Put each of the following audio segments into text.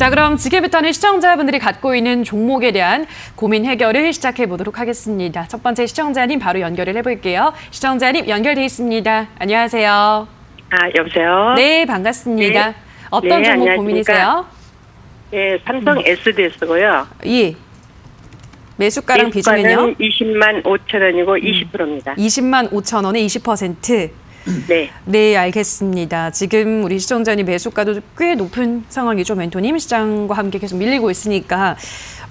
자, 그럼 지금부터는 시청자분들이 갖고 있는 종목에 대한 고민 해결을 시작해 보도록 하겠습니다. 첫 번째 시청자님 바로 연결을 해볼게요. 시청자님 연결돼 있습니다. 안녕하세요. 아, 여보세요? 네, 반갑습니다. 네. 어떤 네, 종목 안녕하십니까? 고민이세요? 예, 삼성 SDS고요. 예. 매수가랑 비중은요? 20만 5천 원이고 음. 20%입니다. 20만 5천 원에 20%. 네. 네, 알겠습니다. 지금 우리 시청자님 매수가도 꽤 높은 상황이죠, 멘토님. 시장과 함께 계속 밀리고 있으니까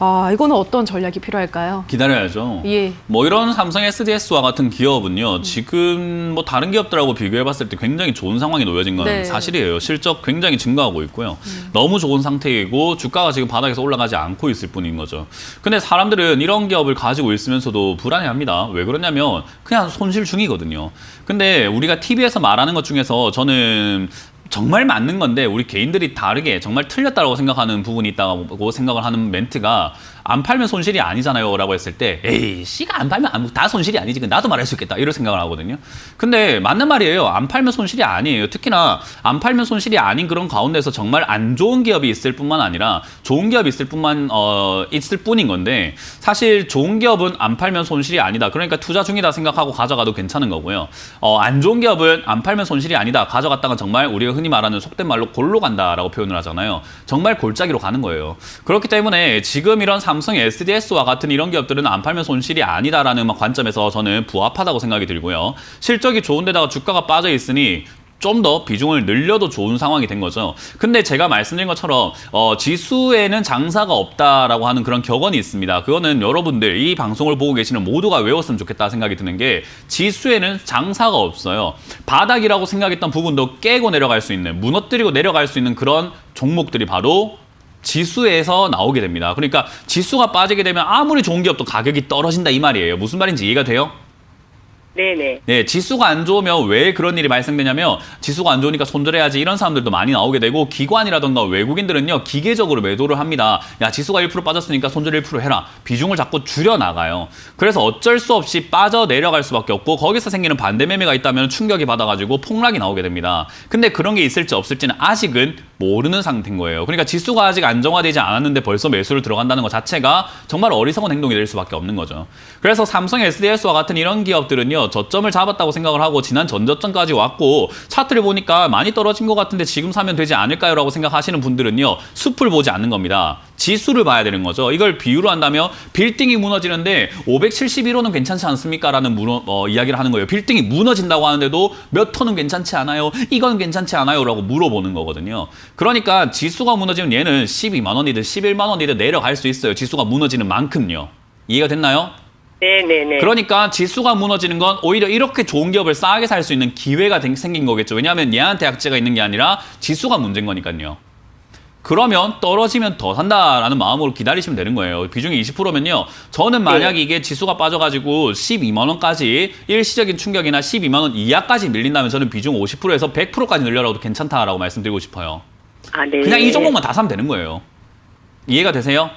아, 이거는 어떤 전략이 필요할까요? 기다려야죠. 예. 뭐 이런 삼성 SDS와 같은 기업은요, 지금 뭐 다른 기업들하고 비교해 봤을 때 굉장히 좋은 상황이 놓여진 건 네. 음. 사실이에요. 실적 굉장히 증가하고 있고요. 너무 좋은 상태이고 주가가 지금 바닥에서 올라가지 않고 있을 뿐인 거죠. 근데 사람들은 이런 기업을 가지고 있으면서도 불안해합니다. 왜 그러냐면 그냥 손실 중이거든요. 근데 우리가 TV에서 말하는 것 중에서 저는 정말 맞는 건데 우리 개인들이 다르게 정말 틀렸다고 생각하는 부분이 있다고 생각을 하는 멘트가 안 팔면 손실이 아니잖아요 라고 했을 때 에이 씨가 안 팔면 다 손실이 아니지. 나도 말할 수 있겠다. 이런 생각을 하거든요. 근데 맞는 말이에요. 안 팔면 손실이 아니에요. 특히나 안 팔면 손실이 아닌 그런 가운데서 정말 안 좋은 기업이 있을 뿐만 아니라 좋은 기업이 있을 뿐만 어 있을 뿐인 건데 사실 좋은 기업은 안 팔면 손실이 아니다. 그러니까 투자 중이다 생각하고 가져가도 괜찮은 거고요. 어 안 좋은 기업은 안 팔면 손실이 아니다. 가져갔다가 정말 우리가 흔히 말하는 속된 말로 골로 간다라고 표현을 하잖아요. 정말 골짜기로 가는 거예요. 그렇기 때문에 지금 이런 삼성 SDS와 같은 이런 기업들은 안 팔면 손실이 아니다라는 관점에서 저는 부합하다고 생각이 들고요. 실적이 좋은데다가 주가가 빠져 있으니 좀더 비중을 늘려도 좋은 상황이 된 거죠. 근데 제가 말씀드린 것처럼 어, 지수에는 장사가 없다라고 하는 그런 격언이 있습니다. 그거는 여러분들 이 방송을 보고 계시는 모두가 외웠으면 좋겠다 생각이 드는 게 지수에는 장사가 없어요. 바닥이라고 생각했던 부분도 깨고 내려갈 수 있는 무너뜨리고 내려갈 수 있는 그런 종목들이 바로 지수에서 나오게 됩니다. 그러니까 지수가 빠지게 되면 아무리 좋은 기업도 가격이 떨어진다 이 말이에요. 무슨 말인지 이해가 돼요? 네네. 네, 지수가 안 좋으면 왜 그런 일이 발생되냐면 지수가 안 좋으니까 손절해야지 이런 사람들도 많이 나오게 되고 기관이라던가 외국인들은요 기계적으로 매도를 합니다. 야 지수가 1% 빠졌으니까 손절 1% 해라. 비중을 자꾸 줄여 나가요. 그래서 어쩔 수 없이 빠져 내려갈 수밖에 없고 거기서 생기는 반대 매매가 있다면 충격이 받아가지고 폭락이 나오게 됩니다. 근데 그런 게 있을지 없을지는 아직은 모르는 상태인 거예요. 그러니까 지수가 아직 안정화되지 않았는데 벌써 매수를 들어간다는 것 자체가 정말 어리석은 행동이 될 수밖에 없는 거죠. 그래서 삼성 SDS와 같은 이런 기업들은요 저점을 잡았다고 생각을 하고 지난 전저점까지 왔고 차트를 보니까 많이 떨어진 것 같은데 지금 사면 되지 않을까요 라고 생각하시는 분들은요 숲을 보지 않는 겁니다. 지수를 봐야 되는 거죠. 이걸 비유로 한다면 빌딩이 무너지는데 571호는 괜찮지 않습니까?라는 무너, 어, 이야기를 하는 거예요. 빌딩이 무너진다고 하는데도 몇 톤은 괜찮지 않아요? 이건 괜찮지 않아요?라고 물어보는 거거든요. 그러니까 지수가 무너지면 얘는 12만 원이든 11만 원이든 내려갈 수 있어요. 지수가 무너지는 만큼요. 이해가 됐나요? 네네네. 그러니까 지수가 무너지는 건 오히려 이렇게 좋은 기업을 싸게 살 수 있는 기회가 된- 생긴 거겠죠. 왜냐하면 얘한테 약재가 있는 게 아니라 지수가 문제인 거니까요. 그러면 떨어지면 더 산다라는 마음으로 기다리시면 되는 거예요. 비중이 20%면요. 저는 만약에 네. 이게 지수가 빠져가지고 12만 원까지 일시적인 충격이나 12만 원 이하까지 밀린다면 저는 비중 50%에서 100%까지 늘려라도 괜찮다라고 말씀드리고 싶어요. 아, 네. 그냥 이 종목만 다 사면 되는 거예요. 이해가 되세요?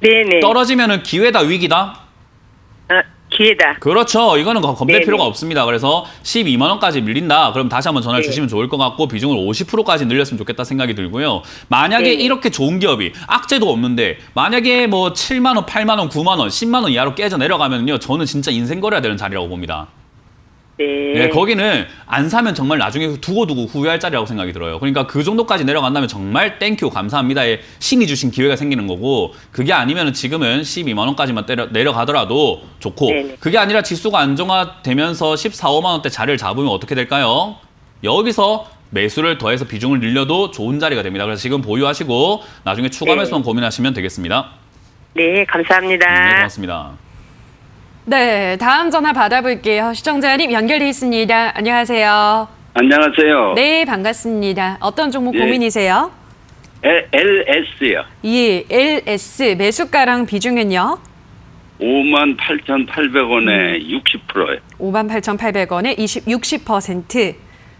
네네. 떨어지면은 기회다 위기다? 아, 기회다. 그렇죠. 이거는 거- 겁낼 네네. 필요가 없습니다. 그래서 12만 원까지 밀린다. 그럼 다시 한번 전화를 네. 주시면 좋을 것 같고 비중을 50%까지 늘렸으면 좋겠다 생각이 들고요. 만약에 네네. 이렇게 좋은 기업이 악재도 없는데 만약에 뭐 7만 원, 8만 원, 9만 원, 10만 원 이하로 깨져 내려가면요. 저는 진짜 인생 거래야 되는 자리라고 봅니다. 네. 네, 거기는 안 사면 정말 나중에 두고두고 후회할 자리라고 생각이 들어요. 그러니까 그 정도까지 내려간다면 정말 땡큐 감사합니다의 신이 주신 기회가 생기는 거고 그게 아니면 지금은 12만 원까지만 때려, 내려가더라도 좋고 네네. 그게 아니라 지수가 안정화되면서 14, 5만 원대 자리를 잡으면 어떻게 될까요? 여기서 매수를 더해서 비중을 늘려도 좋은 자리가 됩니다. 그래서 지금 보유하시고 나중에 추가 네. 매수만 고민하시면 되겠습니다. 네, 감사합니다. 네, 고맙습니다. 네, 다음 전화 받아볼게요. 시청자님 연결돼 있습니다. 안녕하세요. 안녕하세요. 네, 반갑습니다. 어떤 종목 예. 고민이세요? L, LS요. 예, LS 매수가랑 비중은요? 5만 8,800원에 음. 60%예요. 58,800원에 20, 60%.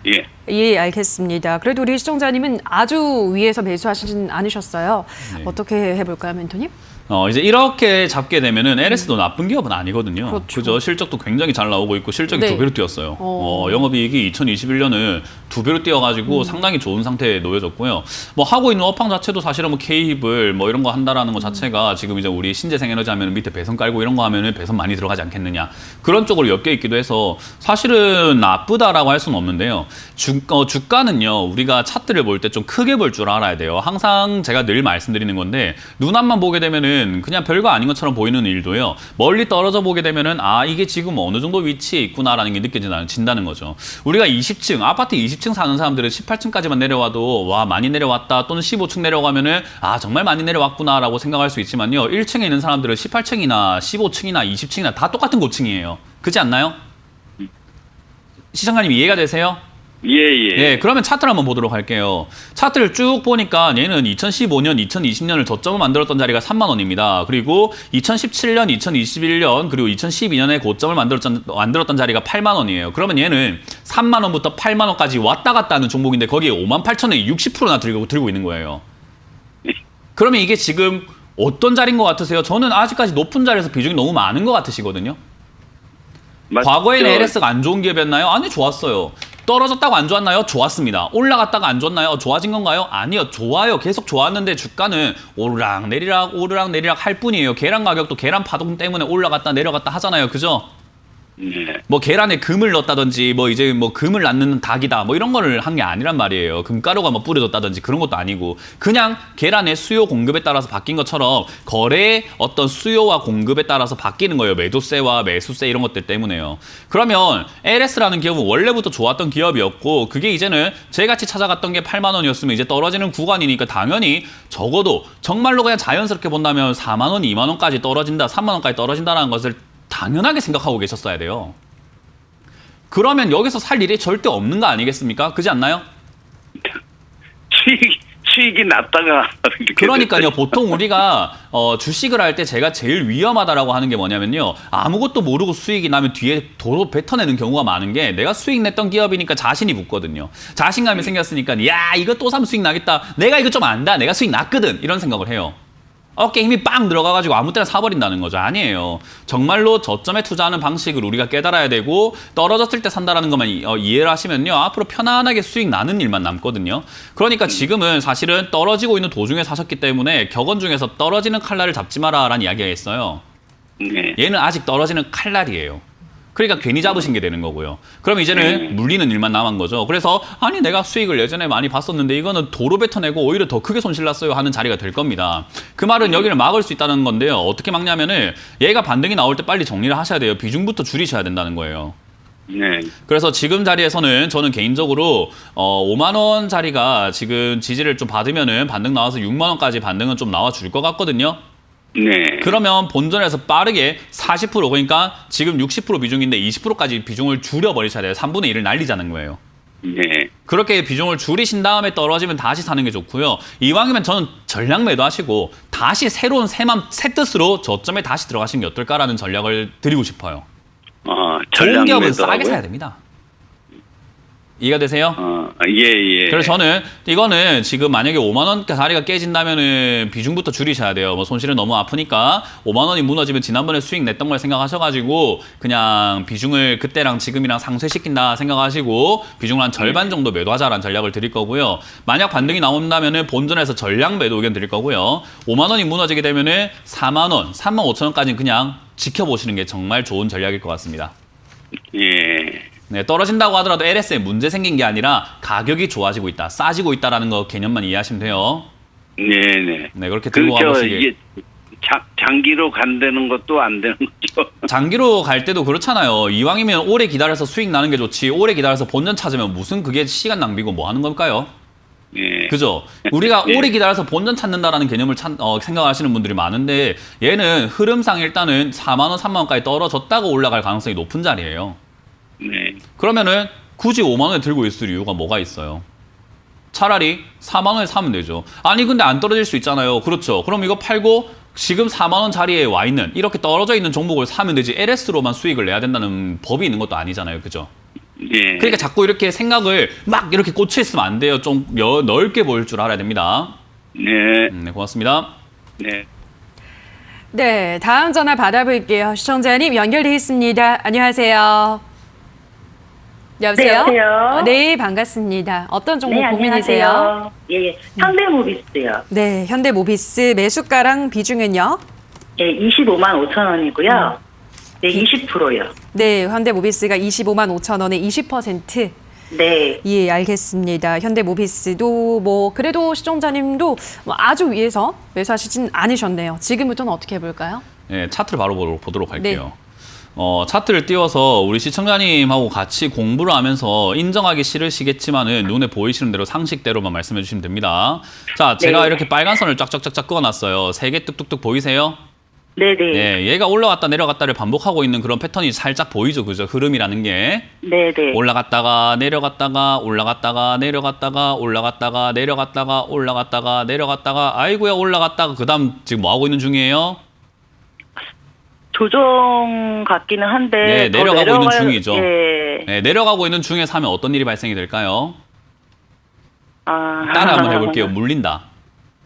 예. 예, 알겠습니다. 그래도 우리 시청자님은 아주 위에서 매수하시진 않으셨어요. 네. 어떻게 해볼까요, 멘토님? 어, 이제 이렇게 잡게 되면은 LS도 나쁜 기업은 아니거든요. 그렇죠. 그죠? 실적도 굉장히 잘 나오고 있고 실적이 네. 두 배로 뛰었어요. 어. 어, 영업이익이 2021년은 두 배로 뛰어가지고 상당히 좋은 상태에 놓여졌고요. 뭐 하고 있는 업황 자체도 사실은 뭐 케이블 뭐 이런 거 한다라는 거 자체가 지금 이제 우리 신재생 에너지 하면 밑에 배선 깔고 이런 거 하면은 배선 많이 들어가지 않겠느냐 그런 쪽으로 엮여 있기도 해서 사실은 나쁘다라고 할 수는 없는데요. 주, 어, 주가는요 우리가 차트를 볼 때 좀 크게 볼 줄 알아야 돼요. 항상 제가 늘 말씀드리는 건데 눈앞만 보게 되면은 그냥 별거 아닌 것처럼 보이는 일도요. 멀리 떨어져 보게 되면은 아 이게 지금 어느 정도 위치에 있구나라는 게 느껴진다는 거죠. 우리가 20층 아파트 20층 사는 사람들은 18층까지만 내려와도 와 많이 내려왔다 또는 15층 내려가면은 아 정말 많이 내려왔구나라고 생각할 수 있지만요. 1층에 있는 사람들은 18층이나 15층이나 20층이나 다 똑같은 고층이에요. 그렇지 않나요? 시청자님 이해가 되세요? 예, 예. 예, 그러면 차트를 한번 보도록 할게요. 차트를 쭉 보니까 얘는 2015년, 2020년을 저점을 만들었던 자리가 3만 원입니다. 그리고 2017년, 2021년, 그리고 2012년에 고점을 만들었던, 만들었던 자리가 8만 원이에요. 그러면 얘는 3만 원부터 8만 원까지 왔다 갔다 하는 종목인데 거기에 5만 8천에 60%나 들고, 들고 있는 거예요. 그러면 이게 지금 어떤 자리인 것 같으세요? 저는 아직까지 높은 자리에서 비중이 너무 많은 것 같으시거든요. 맞- 과거에는 저- LS가 안 좋은 기업이었나요? 아니 좋았어요. 떨어졌다고 안 좋았나요? 좋았습니다. 올라갔다가 안 좋았나요? 좋아진 건가요? 아니요. 좋아요. 계속 좋았는데 주가는 오르락 내리락 오르락 내리락 할 뿐이에요. 계란 가격도 계란 파동 때문에 올라갔다 내려갔다 하잖아요. 그죠? 네. 뭐 계란에 금을 넣었다든지 뭐 이제 뭐 금을 낳는 닭이다 뭐 이런 거를 한 게 아니란 말이에요. 금가루가 뭐 뿌려졌다든지 그런 것도 아니고 그냥 계란의 수요 공급에 따라서 바뀐 것처럼 거래의 어떤 수요와 공급에 따라서 바뀌는 거예요. 매도세와 매수세 이런 것들 때문에요. 그러면 LS라는 기업은 원래부터 좋았던 기업이었고 그게 이제는 제같이 찾아갔던 게 8만 원이었으면 이제 떨어지는 구간이니까 당연히 적어도 정말로 그냥 자연스럽게 본다면 4만 원, 2만 원까지 떨어진다, 3만 원까지 떨어진다라는 것을 당연하게 생각하고 계셨어야 돼요. 그러면 여기서 살 일이 절대 없는 거 아니겠습니까? 그지 않나요? 수익 수익이 낮다가 그러니까요. 보통 우리가 어, 주식을 할 때 제가 제일 위험하다라고 하는 게 뭐냐면요. 아무것도 모르고 수익이 나면 뒤에 도로 뱉어내는 경우가 많은 게 내가 수익 냈던 기업이니까 자신이 붙거든요. 자신감이 생겼으니까 야 이거 또 사면 수익 나겠다. 내가 이거 좀 안다. 내가 수익 났거든. 이런 생각을 해요. 어깨 힘이 빵 들어가가지고 아무 때나 사버린다는 거죠. 아니에요. 정말로 저점에 투자하는 방식을 우리가 깨달아야 되고 떨어졌을 때 산다라는 것만 이- 어, 이해를 하시면요. 앞으로 편안하게 수익 나는 일만 남거든요. 그러니까 지금은 사실은 떨어지고 있는 도중에 사셨기 때문에 격언 중에서 떨어지는 칼날을 잡지 마라라는 이야기가 있어요. 네. 얘는 아직 떨어지는 칼날이에요. 그러니까 괜히 잡으신 게 되는 거고요. 그럼 이제는 물리는 일만 남은 거죠. 그래서 아니 내가 수익을 예전에 많이 봤었는데 이거는 도로 뱉어내고 오히려 더 크게 손실 났어요 하는 자리가 될 겁니다. 그 말은 여기를 막을 수 있다는 건데요. 어떻게 막냐면은 얘가 반등이 나올 때 빨리 정리를 하셔야 돼요. 비중부터 줄이셔야 된다는 거예요. 네. 그래서 지금 자리에서는 저는 개인적으로 어 5만 원 자리가 지금 지지를 좀 받으면은 반등 나와서 6만 원까지 반등은 좀 나와 줄 것 같거든요. 네. 그러면 본전에서 빠르게 40% 그러니까 지금 60% 비중인데 20%까지 비중을 줄여 버리셔야 돼요. 3분의 1을 날리자는 거예요. 네. 그렇게 비중을 줄이신 다음에 떨어지면 다시 사는 게 좋고요. 이왕이면 저는 전량 매도하시고 다시 새로운 새맘 새 뜻으로 저점에 다시 들어가시는 게 어떨까라는 전략을 드리고 싶어요. 어, 좋은 전략 기업은 매도하고요? 싸게 사야 됩니다. 이해가 되세요? 어, 예, 예. 그래서 저는 이거는 지금 만약에 5만 원 자리가 깨진다면은 비중부터 줄이셔야 돼요. 뭐 손실은 너무 아프니까 5만 원이 무너지면 지난번에 수익 냈던 걸 생각하셔가지고 그냥 비중을 그때랑 지금이랑 상쇄시킨다 생각하시고 비중을 한 절반 정도 매도하자라는 전략을 드릴 거고요. 만약 반등이 나온다면은 본전에서 전량 매도 의견 드릴 거고요. 5만 원이 무너지게 되면은 4만 원, 3만 5천 원까지는 그냥 지켜보시는 게 정말 좋은 전략일 것 같습니다. 예. 네, 떨어진다고 하더라도 LS에 문제 생긴 게 아니라 가격이 좋아지고 있다, 싸지고 있다라는 거 개념만 이해하시면 돼요. 네, 네. 네, 그렇게 들고 그저 가보시길. 이게 장, 장기로 간다는 것도 안 되는 거죠. 장기로 갈 때도 그렇잖아요. 이왕이면 오래 기다려서 수익 나는 게 좋지. 오래 기다려서 본전 찾으면 무슨 그게 시간 낭비고 뭐 하는 걸까요? 예. 그죠? 우리가 예. 오래 기다려서 본전 찾는다라는 개념을 찾, 어, 생각하시는 분들이 많은데 얘는 흐름상 일단은 4만 원, 3만 원까지 떨어졌다고 올라갈 가능성이 높은 자리예요. 네. 그러면은 굳이 5만 원에 들고 있을 이유가 뭐가 있어요? 차라리 4만 원에 사면 되죠. 아니 근데 안 떨어질 수 있잖아요. 그렇죠. 그럼 이거 팔고 지금 4만 원 자리에 와 있는 이렇게 떨어져 있는 종목을 사면 되지 LS로만 수익을 내야 된다는 법이 있는 것도 아니잖아요. 그죠? 예. 그러니까 자꾸 이렇게 생각을 막 이렇게 꽂혀 있으면 안 돼요. 좀 여- 넓게 볼줄 알아야 됩니다. 네. 음, 네, 고맙습니다. 네. 네, 다음 전화 받아볼게요. 시청자님 연결돼 있습니다. 안녕하세요. 여보세요? 네, 여보세요? 어, 네, 반갑습니다. 어떤 종목 네, 고민이세요? 안녕하세요. 예, 예. 현대모비스요. 네, 현대모비스 매수가랑 비중은요? 예, 25만 5천 원이고요. 네, 20%요. 네, 현대모비스가 25만 5천 원에 20%. 네. 예, 알겠습니다. 현대모비스도 뭐 그래도 시청자님도 뭐 아주 위에서 매수하시진 않으셨네요. 지금부터는 어떻게 해볼까요? 네, 차트를 바로 보도록, 보도록 할게요. 네. 어, 차트를 띄워서 우리 시청자님하고 같이 공부를 하면서 인정하기 싫으시겠지만은 눈에 보이시는 대로 상식대로만 말씀해 주시면 됩니다. 자, 제가 네. 이렇게 빨간 선을 쫙쫙쫙쫙 그어놨어요. 세 개 뚝뚝뚝 보이세요? 네네. 네, 얘가 올라갔다 내려갔다를 반복하고 있는 그런 패턴이 살짝 보이죠, 그죠? 흐름이라는 게 네네. 올라갔다가 내려갔다가 올라갔다가 내려갔다가 올라갔다가 내려갔다가 올라갔다가 내려갔다가 아이고야 올라갔다가 그다음 지금 뭐 하고 있는 중이에요? 조정 같기는 한데. 네, 더 내려가고 있는 내려가야- 중이죠. 예. 네, 내려가고 있는 중에 사면 어떤 일이 발생이 될까요? 아. 따라 한번 해볼게요. 물린다.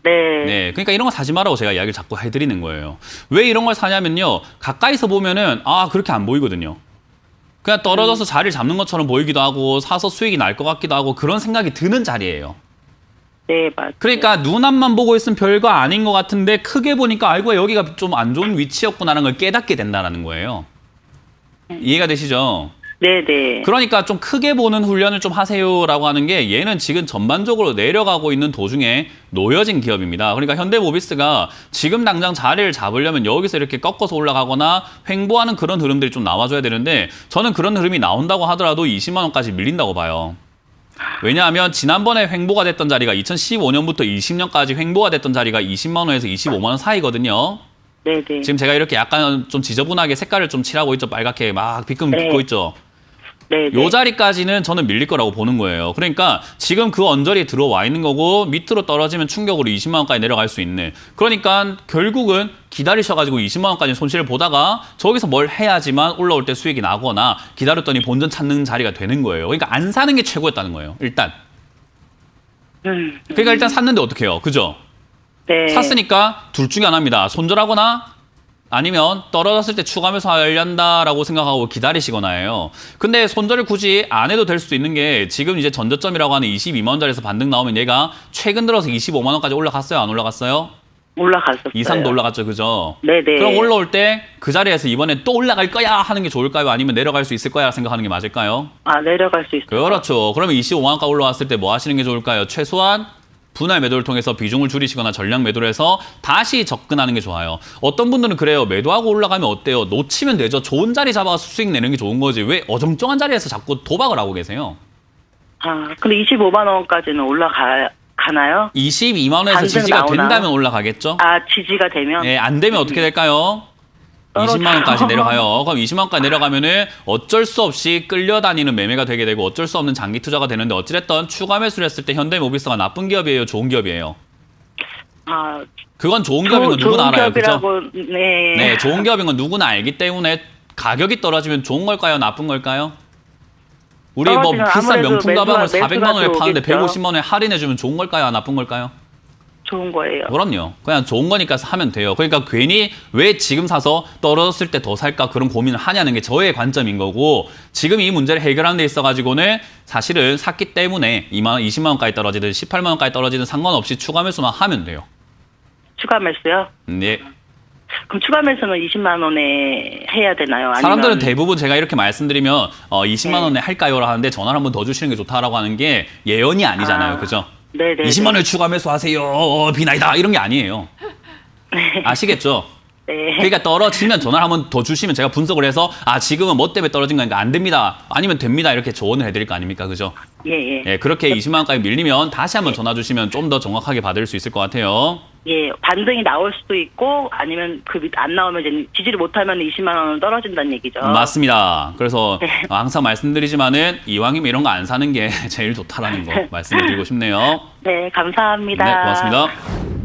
네. 네, 그러니까 이런 거 사지 말라고 제가 이야기를 자꾸 해드리는 거예요. 왜 이런 걸 사냐면요, 가까이서 보면은 아 그렇게 안 보이거든요. 그냥 떨어져서 자리를 잡는 것처럼 보이기도 하고 사서 수익이 날 것 같기도 하고 그런 생각이 드는 자리예요. 네, 맞. 그러니까 눈앞만 보고 있으면 별거 아닌 것 같은데 크게 보니까 알고 여기가 좀 안 좋은 위치였구나라는 걸 깨닫게 된다는 거예요. 이해가 되시죠? 네 네. 그러니까 좀 크게 보는 훈련을 좀 하세요라고 하는 게 얘는 지금 전반적으로 내려가고 있는 도중에 놓여진 기업입니다. 그러니까 현대모비스가 지금 당장 자리를 잡으려면 여기서 이렇게 꺾어서 올라가거나 횡보하는 그런 흐름들이 좀 나와줘야 되는데 저는 그런 흐름이 나온다고 하더라도 20만 원까지 밀린다고 봐요. 왜냐하면 지난번에 횡보가 됐던 자리가 2015년부터 20년까지 횡보가 됐던 자리가 20만 원에서 25만 원 사이거든요. 네네. 지금 제가 이렇게 약간 좀 지저분하게 색깔을 좀 칠하고 있죠. 빨갛게 막 비금 네. 빗고 있죠. 네네. 요 자리까지는 저는 밀릴 거라고 보는 거예요. 그러니까 지금 그 언저리에 들어와 있는 거고 밑으로 떨어지면 충격으로 20만 원까지 내려갈 수 있는. 그러니까 결국은 기다리셔가지고 20만 원까지 손실을 보다가 저기서 뭘 해야지만 올라올 때 수익이 나거나 기다렸더니 본전 찾는 자리가 되는 거예요. 그러니까 안 사는 게 최고였다는 거예요. 일단. 음. 그러니까 일단 샀는데 어떻게 해요? 그죠? 네. 샀으니까 둘 중에 하나입니다. 손절하거나 아니면 떨어졌을 때 추가 매수 하려한다라고 생각하고 기다리시거나 해요. 근데 손절을 굳이 안 해도 될 수도 있는 게 지금 이제 전저점이라고 하는 22만 원짜리에서 반등 나오면 얘가 최근 들어서 25만 원까지 올라갔어요? 안 올라갔어요? 올라갔었어요. 이상도 올라갔죠. 그죠? 네네. 그럼 올라올 때 그 자리에서 이번에 또 올라갈 거야 하는 게 좋을까요? 아니면 내려갈 수 있을 거야 생각하는 게 맞을까요? 아, 내려갈 수 있어요. 그렇죠. 그러면 25만 원까지 올라왔을 때 뭐 하시는 게 좋을까요? 최소한 분할 매도를 통해서 비중을 줄이시거나 전량 매도를 해서 다시 접근하는 게 좋아요. 어떤 분들은 그래요. 매도하고 올라가면 어때요? 놓치면 되죠. 좋은 자리 잡아서 수익 내는 게 좋은 거지. 왜 어정쩡한 자리에서 자꾸 도박을 하고 계세요? 아, 근데 25만 원까지는 올라가 가나요? 22만 원에서 지지가 나오나? 된다면 올라가겠죠? 아, 지지가 되면 예, 안 되면 어떻게 될까요? 떨어져요. 20만 원까지 내려가요. 그럼 20만 원까지 내려가면은 어쩔 수 없이 끌려다니는 매매가 되게 되고 어쩔 수 없는 장기 투자가 되는데 어찌됐든 추가 매수를 했을 때 현대모비스가 나쁜 기업이에요, 좋은 기업이에요. 아, 그건 좋은 기업인 건 조- 누구나 알아요, 그죠? 네. 네, 좋은 기업인 건 누구나 알기 때문에 가격이 떨어지면 좋은 걸까요, 나쁜 걸까요? 우리 뭐 떨어지면 비싼 아무래도 명품 가방을 매수가- 400만 원에 매수가 파는데 들어오겠죠. 150만 원에 할인해주면 좋은 걸까요, 나쁜 걸까요? 좋은 거예요. 그럼요. 그냥 좋은 거니까 하면 돼요. 그러니까 괜히 왜 지금 사서 떨어졌을 때 더 살까 그런 고민을 하냐는 게 저의 관점인 거고 지금 이 문제를 해결하는 데 있어가지고는 사실은 샀기 때문에 2만 20만 원까지 떨어지든 18만 원까지 떨어지든 상관없이 추가 매수만 하면 돼요. 추가 매수요? 네. 그럼 추가 매수는 20만 원에 해야 되나요? 아니면 사람들은 대부분 제가 이렇게 말씀드리면 어, 20만 네. 원에 할까요? 하는데 전화를 한 번 더 주시는 게 좋다라고 하는 게 예언이 아니잖아요. 아, 그죠? 네네. 20만 원을 추가 매수하세요. 어, 비나이다. 이런 게 아니에요. 아시겠죠? 네. 그러니까 떨어지면 전화를 한 번 더 주시면 제가 분석을 해서 아 지금은 뭐 때문에 떨어진 거니까 안 됩니다. 아니면 됩니다. 이렇게 조언을 해드릴 거 아닙니까? 그죠? 예, 예. 예, 그렇게 20만 원까지 밀리면 다시 한번 전화 주시면 좀 더 정확하게 받을 수 있을 것 같아요. 예, 반등이 나올 수도 있고 아니면 그안 나오면 이제 지지를 못하면 20만 원은 떨어진다는 얘기죠. 맞습니다. 그래서 네. 항상 말씀드리지만은 이왕이면 이런 거 안 사는 게 제일 좋다라는 거 말씀드리고 싶네요. 네, 감사합니다. 네, 고맙습니다.